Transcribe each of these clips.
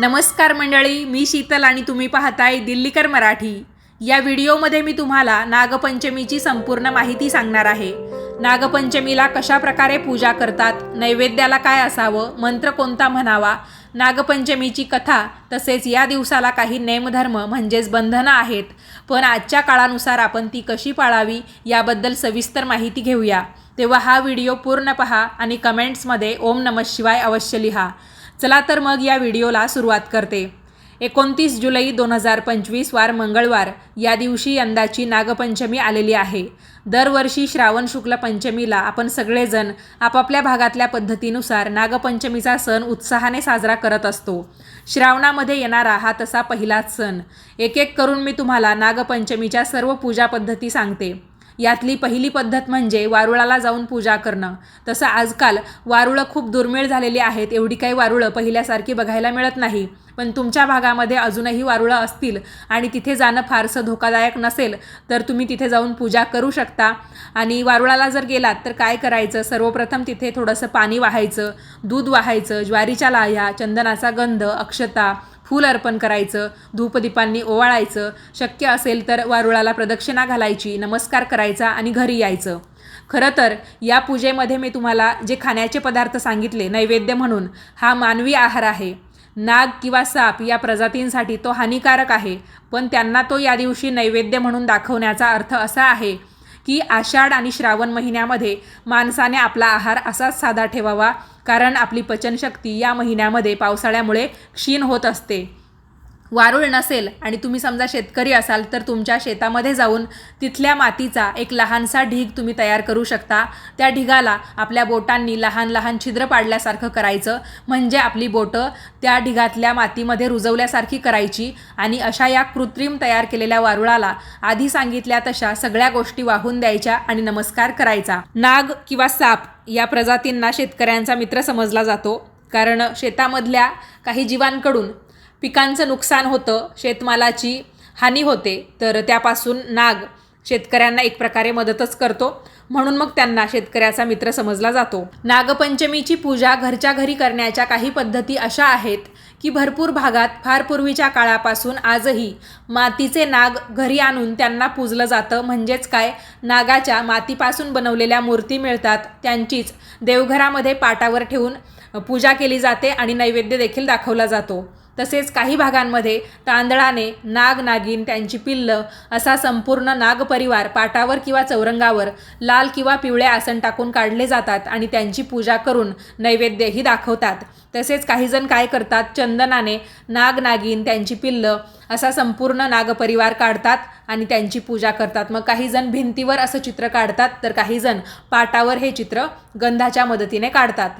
नमस्कार मंडळी मी शीतल आणि तुम्ही पाहताय दिल्लीकर मराठी. या व्हिडिओमध्ये मी तुम्हाला नागपंचमीची संपूर्ण माहिती सांगणार आहे. नागपंचमीला कशा प्रकारे पूजा करतात नैवेद्याला काय असावं मंत्र कोणता म्हणावा नागपंचमीची कथा तसेच या दिवसाला काही नेमधर्म म्हणजेच बंधनं आहेत. पण आजच्या काळानुसार आपण ती कशी पाळावी याबद्दल सविस्तर माहिती घेऊया. तेव्हा हा व्हिडिओ पूर्ण पहा आणि कमेंट्समध्ये ओम नमः शिवाय अवश्य लिहा. चला तर मग या व्हिडिओला सुरुवात करते. एकोणतीस जुलै दोन हजार पंचवीस वार मंगळवार. या दिवशी यंदाची नागपंचमी आलेली आहे. दरवर्षी श्रावण शुक्ल पंचमीला आपण सगळेजण आपापल्या भागातल्या पद्धतीनुसार नागपंचमीचा सण उत्साहाने साजरा करत असतो. श्रावणामध्ये येणारा हा तसा पहिलाच सण. एक एक करून मी तुम्हाला नागपंचमीच्या सर्व पूजा पद्धती सांगते. यातली पहिली पद्धत म्हणजे वारुळाला जाऊन पूजा करणं. तसं आजकाल वारुळं खूप दुर्मिळ झालेली आहेत. एवढी काही वारुळं पहिल्यासारखी बघायला मिळत नाही. पण तुमच्या भागामध्ये अजूनही वारुळं असतील आणि तिथे जाणं फारसं धोकादायक नसेल तर तुम्ही तिथे जाऊन पूजा करू शकता. आणि वारुळाला जर गेलात तर काय करायचं? सर्वप्रथम तिथे थोडंसं पाणी वाहायचं दूध वाहायचं ज्वारीच्या लाह्या चंदनाचा गंध अक्षता फूल अर्पण करायचं धूपदीपांनी ओवाळायचं शक्य असेल तर वारुळाला प्रदक्षिणा घालायची नमस्कार करायचा आणि घरी यायचं. खरं तर या पूजेमध्ये मी तुम्हाला जे खाण्याचे पदार्थ सांगितले नैवेद्य म्हणून हा मानवी आहार आहे. नाग किंवा साप या प्रजातींसाठी तो हानिकारक आहे पण त्यांना तो या दिवशी नैवेद्य म्हणून दाखवण्याचा अर्थ असा आहे की आषाढ आणि श्रावण महिन्यामध्ये माणसाने आपला आहार असाच साधा ठेवावा. कारण आपली पचनशक्ती या महिन्यामध्ये पावसाळ्यामुळे क्षीण होत असते. वारुळ नसेल आणि तुम्ही समजा शेतकरी असाल तर तुमच्या शेतामध्ये जाऊन तिथल्या मातीचा एक लहानसा ढीग तुम्ही तयार करू शकता. त्या ढिगाला आपल्या बोटांनी लहान लहान छिद्र पाडल्यासारखं करायचं. म्हणजे आपली बोटं त्या ढिगातल्या मातीमध्ये रुजवल्यासारखी करायची आणि अशा या कृत्रिम तयार केलेल्या वारुळाला आधी सांगितल्या तशा सगळ्या गोष्टी वाहून द्यायच्या आणि नमस्कार करायचा. नाग किंवा साप या प्रजातींना शेतकऱ्यांचा मित्र समजला जातो. कारण शेतामधल्या काही जीवांकडून पिकांचं नुकसान होतं शेतमालाची हानी होते तर त्यापासून नाग शेतकऱ्यांना एक प्रकारे मदतच करतो. म्हणून मग त्यांना शेतकऱ्याचा मित्र समजला जातो. नागपंचमीची पूजा घरच्या घरी करण्याच्या काही पद्धती अशा आहेत की भरपूर भागात फार पूर्वीच्या काळापासून आजही मातीचे नाग घरी आणून त्यांना पूजलं जातं. म्हणजेच काय? नागाच्या मातीपासून बनवलेल्या मूर्ती मिळतात. त्यांचीच देवघरामध्ये पाटावर ठेवून पूजा केली जाते आणि नैवेद्य देखील दाखवला जातो. तसेच काही भागांमध्ये तांदळाने नाग नागिन त्यांची पिल्लं असा संपूर्ण नागपरिवार पाटावर किंवा चौरंगावर लाल किंवा पिवळे आसन टाकून काढले जातात आणि त्यांची पूजा करून नैवेद्यही दाखवतात. तसेच काहीजण काय करतात? चंदनाने नाग नागिन त्यांची पिल्लं असा संपूर्ण नागपरिवार काढतात आणि त्यांची पूजा करतात. मग काही जण भिंतीवर असं चित्र काढतात तर काही जण पाटावर हे चित्र गंधाच्या मदतीने काढतात.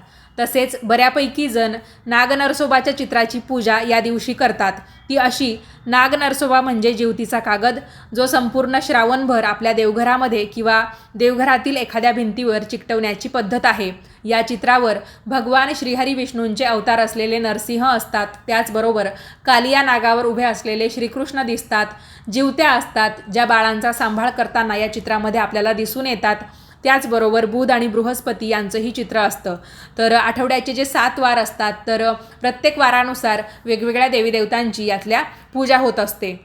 तसेच बऱ्यापैकी जण नागनरसोबाच्या चित्राची पूजा या दिवशी करतात. ती अशी नागनरसोबा म्हणजे जीवतीचा कागद जो संपूर्ण श्रावणभर आपल्या देवघरामध्ये किंवा देवघरातील एखाद्या भिंतीवर चिकटवण्याची पद्धत आहे. या चित्रावर भगवान श्रीहरी विष्णूंचे अवतार असलेले नरसिंह असतात. त्याचबरोबर कालिया नागावर उभे असलेले श्रीकृष्ण दिसतात. जिवत्या असतात ज्या बाळांचा सांभाळ करताना या चित्रामध्ये आपल्याला दिसून येतात. त्याचबरोबर बुध आणि बृहस्पती यांचंही चित्र असतं. तर आठवड्याचे जे सात वार असतात तर प्रत्येक वारानुसार वेगवेगळ्या देवीदेवतांची यातल्या पूजा होत असते.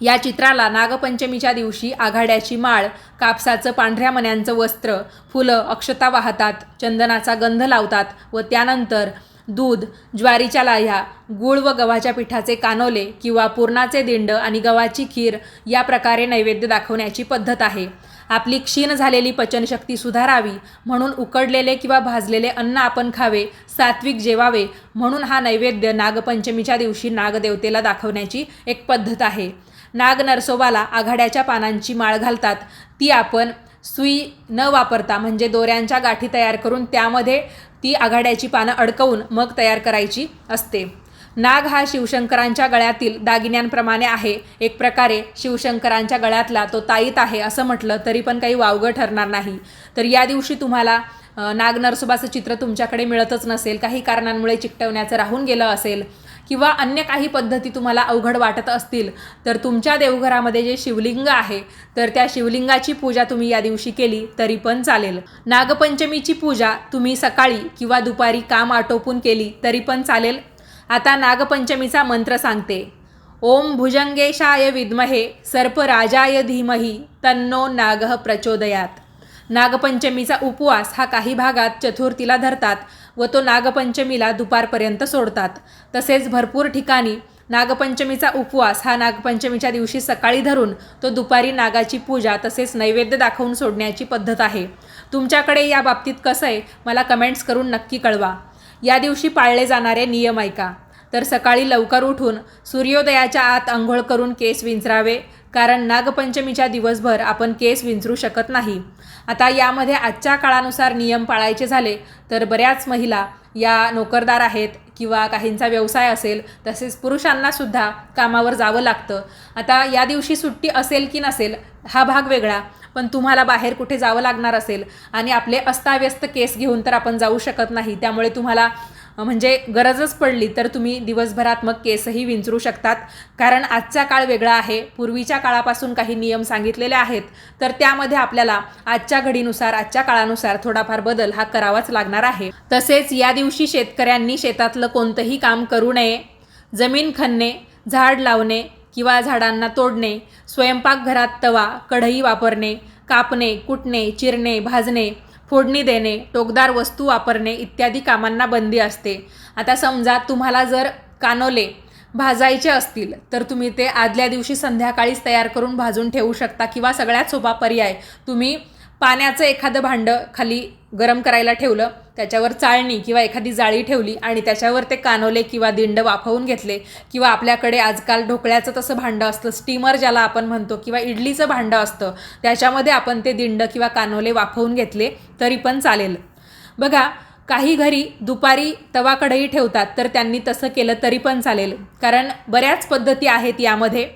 या चित्राला नागपंचमीच्या दिवशी आघाड्याची माळ कापसाचं पांढऱ्या मण्यांचं वस्त्र फुलं अक्षता वाहतात चंदनाचा गंध लावतात व त्यानंतर दूध ज्वारीच्या लाह्या गूळ व गव्हाच्या पिठाचे कानोले किंवा पुरणाचे दिंड आणि गव्हाची खीर या प्रकारे नैवेद्य दाखवण्याची पद्धत आहे. आपली क्षीण झालेली पचनशक्ती सुधारावी म्हणून उकडलेले किंवा भाजलेले अन्न आपण खावे सात्विक जेवावे म्हणून हा नैवेद्य नागपंचमीच्या दिवशी नागदेवतेला दाखवण्याची एक पद्धत आहे. नाग नरसोबाला आघाड्याच्या पानांची माळ घालतात. ती आपण सुई न वापरता म्हणजे दोऱ्यांच्या गाठी तयार करून त्यामध्ये ती आघाड्याची पानं अडकवून मग तयार करायची असते. नाग हा शिवशंकरांच्या गळ्यातील दागिन्यांप्रमाणे आहे. एक प्रकारे शिवशंकरांच्या गळ्यातला तो ताईत आहे असं म्हटलं तरी पण काही वावगं ठरणार नाही. तर या दिवशी तुम्हाला नाग नरसोबाचं चित्र तुमच्याकडे मिळतच नसेल काही कारणांमुळे चिकटवण्याचं राहून गेलं असेल किंवा अन्य काही पद्धती तुम्हाला अवघड वाटत असतील तर तुमच्या देवघरामध्ये जे शिवलिंग आहे तर त्या शिवलिंगाची पूजा तुम्ही या दिवशी केली तरी पण चालेल. नागपंचमीची पूजा तुम्ही सकाळी किंवा दुपारी काम आटोपून केली तरी पण चालेल. आता नागपंचमीचा मंत्र सांगते. ओम भुजंगेशाय विद्महे सर्पराजाय धीमही तन्नो नागः प्रचोदयात. नागपंचमीचा उपवास हा काही भागात चतुर्थीला धरतात व तो नागपंचमीला दुपारपर्यंत सोडतात. तसेच भरपूर ठिकाणी नागपंचमीचा उपवास हा नागपंचमीच्या दिवशी सकाळी धरून तो दुपारी नागाची पूजा तसेच नैवेद्य दाखवून सोडण्याची पद्धत आहे. तुमच्याकडे या बाबतीत कसं आहे मला कमेंट्स करून नक्की कळवा. या दिवशी पाळले जाणारे नियम ऐका. तर सकाळी लवकर उठून सूर्योदयाच्या आत आंघोळ करून केस विंचरावे कारण नागपंचमीच्या दिवसभर आपण केस विंचरू शकत नाही. आता यामध्ये आजच्या काळानुसार नियम पाळायचे झाले तर बऱ्याच महिला या नोकरदार आहेत किंवा काहींचा व्यवसाय असेल तसेच पुरुषांनासुद्धा कामावर जावं लागतं. आता या दिवशी सुट्टी असेल की नसेल हा भाग वेगळा. पण तुम्हाला बाहेर कुठे जावं लागणार असेल आणि आपले अस्ताव्यस्त केस घेऊन तर आपण जाऊ शकत नाही. त्यामुळे तुम्हाला म्हणजे गरजच पडली तर तुम्ही दिवसभरात मग केसही विंचरू शकतात. कारण आजचा काळ वेगळा आहे. पूर्वीच्या काळापासून काही नियम सांगितलेले आहेत. तर त्यामध्ये आपल्याला आजच्या घडीनुसार आजच्या काळानुसार थोडाफार बदल हा करावाच लागणार आहे. तसेच या दिवशी शेतकऱ्यांनी शेतातलं कोणतंही काम करू नये. जमीन खणणे झाड लावणे किंवा झाडांना तोडणे स्वयंपाकघरात तवा कढई वापरणे कापणे कुटणे चिरणे भाजणे फोडणी देणे टोकदार वस्तू वापरणे इत्यादी कामांना बंदी असते. आता समजा तुम्हाला जर कानोले भाजायचे असतील तर तुम्ही ते आदल्या दिवशी संध्याकाळीच तयार करून भाजून ठेवू शकता किंवा सगळ्यात सोपा पर्याय तुम्ही पाण्याचं एखादं भांडं खाली गरम करायला ठेवलं त्याच्यावर चाळणी किंवा एखादी जाळी ठेवली आणि त्याच्यावर ते कानोले किंवा दिंड वाफवून घेतले किंवा आपल्याकडे आजकाल ढोकळ्याचं तसं भांडं असतं स्टीमर ज्याला आपण म्हणतो किंवा इडलीचं भांडं असतं त्याच्यामध्ये आपण ते दिंड किंवा कानोले वाफवून घेतले तरी पण चालेल. बघा काही घरी दुपारी तवा कढई ठेवतात तर त्यांनी तसं केलं तरी पण चालेल. कारण बऱ्याच पद्धती आहेत यामध्ये.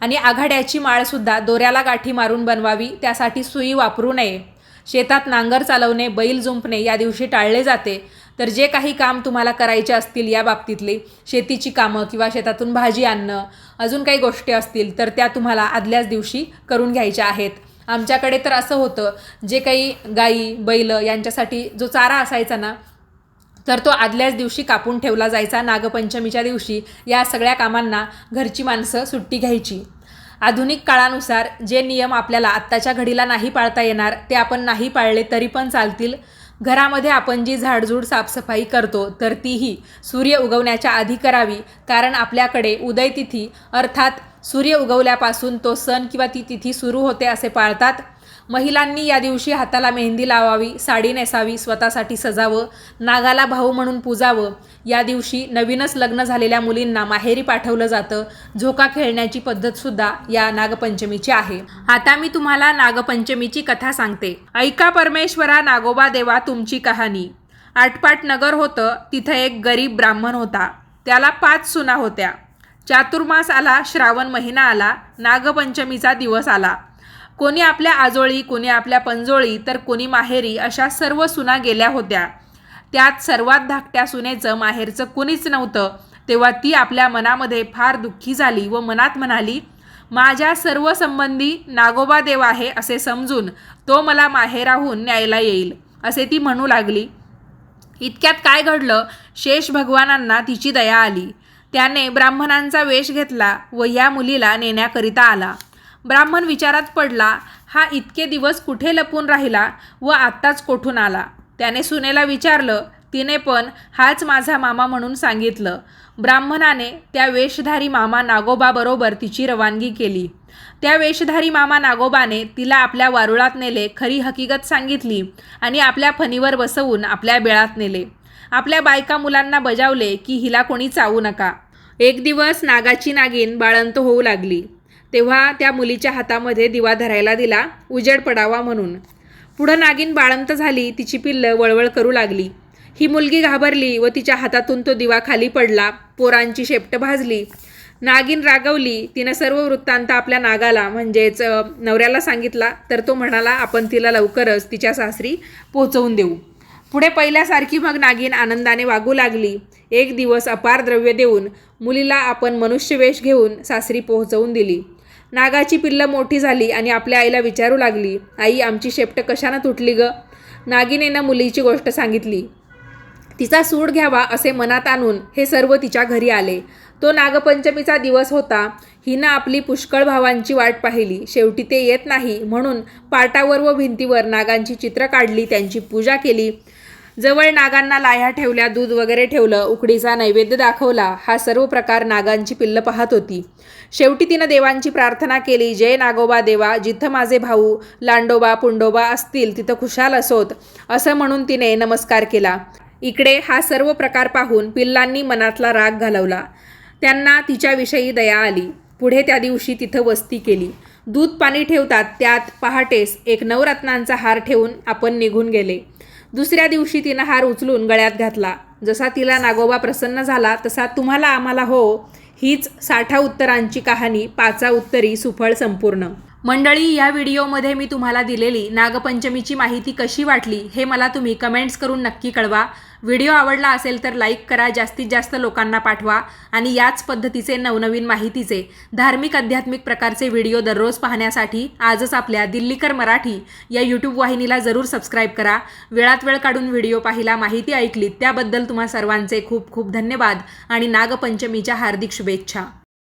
आणि आघाड्याची माळसुद्धा दोऱ्याला गाठी मारून बनवावी त्यासाठी सुई वापरू नये. शेतात नांगर चालवणे बैल जुंपणे या दिवशी टाळले जाते. तर जे काही काम तुम्हाला करायचे असतील या बाबतीतले शेतीची कामं किंवा शेतातून भाजी आणणं अजून काही गोष्टी असतील तर त्या तुम्हाला आदल्याच दिवशी करून घ्यायच्या आहेत. आमच्याकडे तर असं होतं जे काही गाई बैल यांच्यासाठी जो चारा असायचा ना तर तो आदल्याच दिवशी कापून ठेवला जायचा नागपंचमीच्या दिवशी या सगळ्या कामांना घरची माणसं सुट्टी घ्यायची. आधुनिक काळानुसार जे नियम आपल्याला आत्ताच्या घडीला नाही पाळता येणार ते आपण नाही पाळले तरी पण चालतील. घरामध्ये आपण जी झाडझूड साफसफाई करतो तर तीही सूर्य उगवण्याच्या आधी करावी कारण आपल्याकडे उदयतिथी अर्थात सूर्य उगवल्यापासून तो सण किंवा ती तिथी सुरू होते असे पाळतात. महिलांनी या दिवशी हाताला मेहंदी लावावी साडी नेसावी स्वतःसाठी सजावं नागाला भाऊ म्हणून पूजावं. या दिवशी नवीनच लग्न झालेल्या मुलींना माहेरी पाठवलं जातं. झोका खेळण्याची पद्धतसुद्धा या नागपंचमीची आहे. आता मी तुम्हाला नागपंचमीची कथा सांगते. ऐका परमेश्वरा नागोबा देवा तुमची कहाणी. आटपाट नगर होतं तिथं एक गरीब ब्राह्मण होता. त्याला पाच सुना होत्या. चातुर्मास आला श्रावण महिना आला नागपंचमीचा दिवस आला. कोणी आपल्या आजोळी कोणी आपल्या पंजोळी तर कोणी माहेरी अशा सर्व सुना गेल्या होत्या. त्यात सर्वात धाकट्या सुनेचं माहेरचं कुणीच नव्हतं. तेव्हा ती आपल्या मनामध्ये फार दुःखी झाली व मनात म्हणाली माझ्या सर्व संबंधी नागोबा देव आहे असे समजून तो मला माहेराहून न्यायला येईल असे ती म्हणू लागली. इतक्यात काय घडलं? शेष भगवानांना तिची दया आली. त्याने ब्राह्मणांचा वेश घेतला व या मुलीला नेण्याकरिता आला. ब्राह्मण विचारात पडला हा इतके दिवस कुठे लपून राहिला व आत्ताच कोठून आला? त्याने सुनेला विचारलं तिने पण हाच माझा मामा म्हणून सांगितलं. ब्राह्मणाने त्या वेशधारी मामा नागोबाबरोबर तिची रवानगी केली. त्या वेशधारी मामा नागोबाने तिला आपल्या वारुळात नेले खरी हकीकत सांगितली आणि आपल्या फणीवर बसवून आपल्या बेळात नेले. आपल्या बायका मुलांना बजावले की हिला कोणी चावू नका. एक दिवस नागाची नागिन बाळंत होऊ लागली. तेव्हा त्या मुलीच्या हातामध्ये दिवा धरायला दिला उजेड पडावा म्हणून. पुढं नागिन बाळंत झाली तिची पिल्लं वळवळ करू लागली. ही मुलगी घाबरली व तिच्या हातातून तो दिवा खाली पडला पोरांची शेपट भाजली. नागिन रागवली तिनं सर्व वृत्तांत आपल्या नागाला म्हणजेच नवऱ्याला सांगितला तर तो म्हणाला आपण तिला लवकरच तिच्या सासरी पोहोचवून देऊ. पुढे पहिल्यासारखी मग नागिन आनंदाने वागू लागली. एक दिवस अपार द्रव्य देऊन मुलीला आपण मनुष्यवेश घेऊन सासरी पोहोचवून दिली. नागाची पिल्लं मोठी झाली आणि आपल्या आईला विचारू लागली आई आमची शेपट कशानं तुटली ग? नागिनेनं मुलीची गोष्ट सांगितली. तिचा सूड घ्यावा असे मनात आणून हे सर्व तिच्या घरी आले. तो नागपंचमीचा दिवस होता. हिनं आपली पुष्कळ भावांची वाट पाहिली. शेवटी ते येत नाही म्हणून पाटावर व भिंतीवर नागांची चित्र काढली त्यांची पूजा केली. जवळ नागांना लाह्या ठेवल्या दूध वगैरे ठेवलं उकडीचा नैवेद्य दाखवला हा सर्व प्रकार नागांची पिल्लं पाहत होती. शेवटी तिनं देवांची प्रार्थना केली जय नागोबा देवा जिथं माझे भाऊ लांडोबा पुंडोबा असतील तिथं खुशाल असोत असं म्हणून तिने नमस्कार केला. इकडे हा सर्व प्रकार पाहून पिल्लांनी मनातला राग घालवला. त्यांना तिच्याविषयी दया आली. पुढे त्या दिवशी तिथं वस्ती केली. दूध पाणी ठेवतात त्यात पहाटेस एक नवरत्नांचा हार ठेवून आपण निघून गेले. दुसऱ्या दिवशी तिनं हार उचलून गळ्यात घातला. जसा तिला नागोबा प्रसन्न झाला तसा तुम्हाला आम्हाला हो हीच साठा उत्तरांची कहाणी पाचा उत्तरी सुफळ संपूर्ण. मंडळी या व्हिडिओमध्ये मी तुम्हाला दिलेली नागपंचमीची माहिती कशी वाटली हे मला तुम्ही कमेंट्स करून नक्की कळवा. व्हिडिओ आवडला असेल तर लाईक करा जास्तीत जास्त लोकांना पाठवा आणि याच पद्धतीचे नवनवीन माहितीचे धार्मिक आध्यात्मिक प्रकारचे व्हिडिओ दररोज पाहण्यासाठी आजच आपल्या दिल्लीकर मराठी या यूट्यूब वाहिनीला जरूर सबस्क्राईब करा. वेळात वेळ काढून व्हिडिओ पाहिला माहिती ऐकली त्याबद्दल तुम्हा सर्वांचे खूप खूप धन्यवाद आणि नागपंचमीच्या हार्दिक शुभेच्छा.